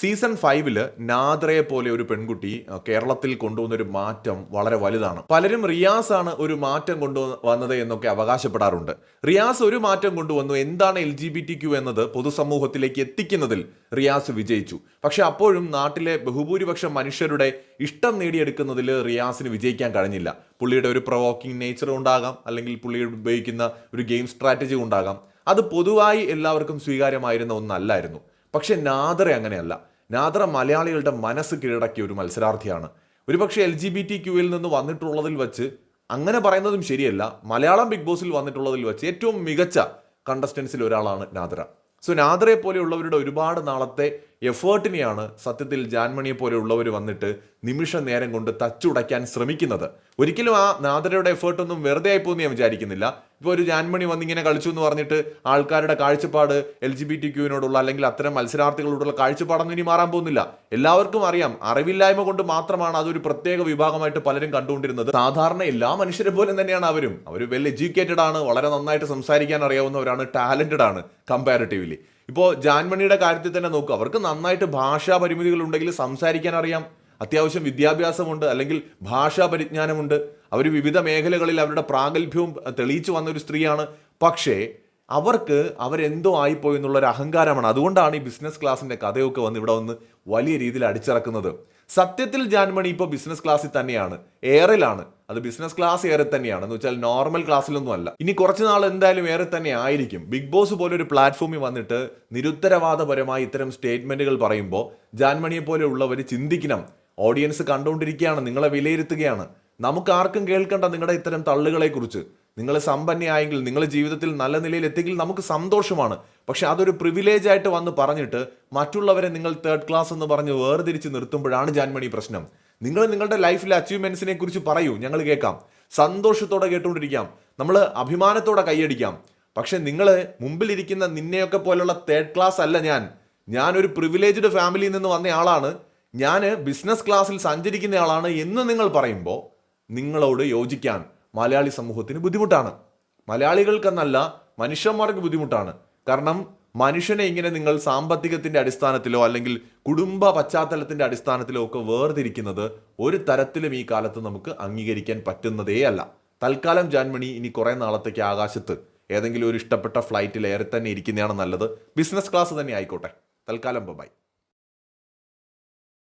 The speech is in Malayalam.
സീസൺ ഫൈവിൽ നാദ്രയെ പോലെ ഒരു പെൺകുട്ടി കേരളത്തിൽ കൊണ്ടുവന്ന ഒരു മാറ്റം വളരെ വലുതാണ്. പലരും റിയാസ് ആണ് ഒരു മാറ്റം കൊണ്ടുവന്നത് എന്നൊക്കെ അവകാശപ്പെടാറുണ്ട്. റിയാസ് ഒരു മാറ്റം കൊണ്ടുവന്നു. എന്താണ് L G B T Q എന്നത് പൊതുസമൂഹത്തിലേക്ക് എത്തിക്കുന്നതിൽ റിയാസ് വിജയിച്ചു. പക്ഷെ അപ്പോഴും നാട്ടിലെ ബഹുഭൂരിപക്ഷം മനുഷ്യരുടെ ഇഷ്ടം നേടിയെടുക്കുന്നതിൽ റിയാസിന് വിജയിക്കാൻ കഴിഞ്ഞില്ല. പുള്ളിയുടെ ഒരു പ്രൊവോക്കിംഗ് നേച്ചർ ഉണ്ടാകാം അല്ലെങ്കിൽ പുള്ളി ഉപയോഗിക്കുന്ന ഒരു ഗെയിം സ്ട്രാറ്റജി ഉണ്ടാകാം. അത് പൊതുവായി എല്ലാവർക്കും സ്വീകാര്യമായിരുന്ന ഒന്നല്ലായിരുന്നു. പക്ഷെ നാദറെ അങ്ങനെയല്ല. നാദറ മലയാളികളുടെ മനസ്സ് കീഴടക്കിയ ഒരു മത്സരാർത്ഥിയാണ്. ഒരുപക്ഷെ എൽ ജി ബി ടി ക്യൂവിൽ നിന്ന് വന്നിട്ടുള്ളതിൽ വെച്ച് അങ്ങനെ പറയുന്നതും ശരിയല്ല. മലയാളം ബിഗ് ബോസിൽ വന്നിട്ടുള്ളതിൽ വെച്ച് ഏറ്റവും മികച്ച കണ്ടസ്റ്റൻസിൽ ഒരാളാണ് നാദറ. സോ നാദറെ പോലെയുള്ളവരുടെ ഒരുപാട് നാളത്തെ എഫേർട്ടിനെയാണ് സത്യത്തിൽ ജാൻമണിയെ പോലെയുള്ളവർ വന്നിട്ട് നിമിഷ നേരം കൊണ്ട് തച്ചുടയ്ക്കാൻ ശ്രമിക്കുന്നത്. ഒരിക്കലും ആ നാദരയുടെ എഫേർട്ടൊന്നും വെറുതെ ആയിപ്പോന്ന് ഞാൻ വിചാരിക്കുന്നില്ല. ഇപ്പോൾ ഒരു ജാൻമണി വന്നിങ്ങനെ കളിച്ചു എന്ന് പറഞ്ഞിട്ട് ആൾക്കാരുടെ കാഴ്ചപ്പാട് എൽ ജി ബി ടി ക്യൂവിനോടുള്ള അല്ലെങ്കിൽ അത്തരം മത്സരാർത്ഥികളോടുള്ള കാഴ്ചപ്പാടൊന്നും ഇനി മാറാൻ പോകുന്നില്ല. എല്ലാവർക്കും അറിയാം അറിവില്ലായ്മ കൊണ്ട് മാത്രമാണ് അതൊരു പ്രത്യേക വിഭാഗമായിട്ട് പലരും കണ്ടുകൊണ്ടിരുന്നത്. സാധാരണ എല്ലാ മനുഷ്യരെ പോലെ തന്നെയാണ് അവരും. അവർ വെൽ എഡ്യൂക്കേറ്റഡ് ആണ് വളരെ നന്നായിട്ട് സംസാരിക്കാൻ അറിയാവുന്നവരാണ് ടാലന്റഡ് ആണ് കമ്പാരിറ്റീവ്ലി. ഇപ്പോൾ ജാൻമണിയുടെ കാര്യത്തിൽ തന്നെ നോക്കുക അവർക്ക് നന്നായിട്ട് ഭാഷാ പരിമിതികൾ ഉണ്ടെങ്കിൽ സംസാരിക്കാൻ അറിയാം. അത്യാവശ്യം വിദ്യാഭ്യാസമുണ്ട് അല്ലെങ്കിൽ ഭാഷാ പരിജ്ഞാനമുണ്ട്. അവർ വിവിധ മേഖലകളിൽ അവരുടെ പ്രാഗൽഭ്യവും തെളിയിച്ചു വന്ന ഒരു സ്ത്രീയാണ്. പക്ഷേ അവർക്ക് അവരെന്തോ ആയിപ്പോയി എന്നുള്ളൊരു അഹങ്കാരമാണ്. അതുകൊണ്ടാണ് ഈ ബിസിനസ് ക്ലാസ്സിന്റെ കഥയൊക്കെ വന്ന് ഇവിടെ വന്ന് വലിയ രീതിയിൽ അടിച്ചിറക്കുന്നത്. സത്യത്തിൽ ജാൻമണി ഇപ്പോൾ ബിസിനസ് ക്ലാസ്സിൽ തന്നെയാണ്. എയറിലാണ് അത് ബിസിനസ് ക്ലാസ് ഏറെ തന്നെയാണ്. എന്ന് വെച്ചാൽ നോർമൽ ക്ലാസ്സിലൊന്നും അല്ല. ഇനി കുറച്ച് നാൾ എന്തായാലും ഏറെ തന്നെ ആയിരിക്കും. ബിഗ് ബോസ് പോലെ ഒരു പ്ലാറ്റ്ഫോമിൽ വന്നിട്ട് നിരുത്തരവാദപരമായി ഇത്തരം സ്റ്റേറ്റ്മെന്റുകൾ പറയുമ്പോൾ ജാൻമണിയെ പോലെ ഉള്ളവർ ചിന്തിക്കണം. ഓഡിയൻസ് കണ്ടുകൊണ്ടിരിക്കുകയാണ് നിങ്ങളെ വിലയിരുത്തുകയാണ്. നമുക്ക് ആർക്കും കേൾക്കേണ്ട നിങ്ങളുടെ ഇത്തരം തള്ളുകളെ കുറിച്ച് നിങ്ങൾ സമ്പന്നയായെങ്കിൽ നിങ്ങൾ ജീവിതത്തിൽ നല്ല നിലയിൽ എത്തിയെങ്കിൽ നമുക്ക് സന്തോഷമാണ്. പക്ഷെ അതൊരു പ്രിവിലേജ് ആയിട്ട് വന്ന് പറഞ്ഞിട്ട് മറ്റുള്ളവരെ നിങ്ങൾ തേർഡ് ക്ലാസ് എന്ന് പറഞ്ഞ് വേർതിരിച്ച് നിർത്തുമ്പോഴാണ് ജാൻമണി പ്രശ്നം. നിങ്ങൾ നിങ്ങളുടെ ലൈഫിലെ അച്ചീവ്മെന്റ്സിനെ കുറിച്ച് പറയൂ ഞങ്ങൾ കേൾക്കാം. സന്തോഷത്തോടെ കേട്ടുകൊണ്ടിരിക്കാം. നമ്മൾ അഭിമാനത്തോടെ കൈയടിക്കാം. പക്ഷെ നിങ്ങൾ മുമ്പിലിരിക്കുന്ന നിന്നെയൊക്കെ പോലുള്ള തേർഡ് ക്ലാസ് അല്ല ഞാൻ. ഒരു പ്രിവിലേജ്ഡ് ഫാമിലിയിൽ നിന്ന് വന്ന ആളാണ്. ഞാൻ ബിസിനസ് ക്ലാസ്സിൽ സഞ്ചരിക്കുന്ന ആളാണ് എന്ന് നിങ്ങൾ പറയുമ്പോൾ നിങ്ങളോട് യോജിക്കാൻ. മലയാളി സമൂഹത്തിന് ബുദ്ധിമുട്ടാണ്. മലയാളികൾക്കെന്നല്ല മനുഷ്യന്മാർക്ക് ബുദ്ധിമുട്ടാണ്. കാരണം മനുഷ്യനെ ഇങ്ങനെ നിങ്ങൾ സാമ്പത്തികത്തിന്റെ അടിസ്ഥാനത്തിലോ അല്ലെങ്കിൽ കുടുംബ പശ്ചാത്തലത്തിന്റെ അടിസ്ഥാനത്തിലോ ഒക്കെ വേർതിരിക്കുന്നത് ഒരു തരത്തിലും ഈ കാലത്ത് നമുക്ക് അംഗീകരിക്കാൻ പറ്റുന്നതേ അല്ല. തൽക്കാലം ജാൻമണി ഇനി കുറേ നാളത്തേക്ക് ആകാശത്ത് ഏതെങ്കിലും ഒരു ഇഷ്ടപ്പെട്ട ഫ്ലൈറ്റിൽ ഏറെ തന്നെ ഇരിക്കുന്നതാണ് നല്ലത്. ബിസിനസ് ക്ലാസ് തന്നെ ആയിക്കോട്ടെ. തൽക്കാലം ബൈ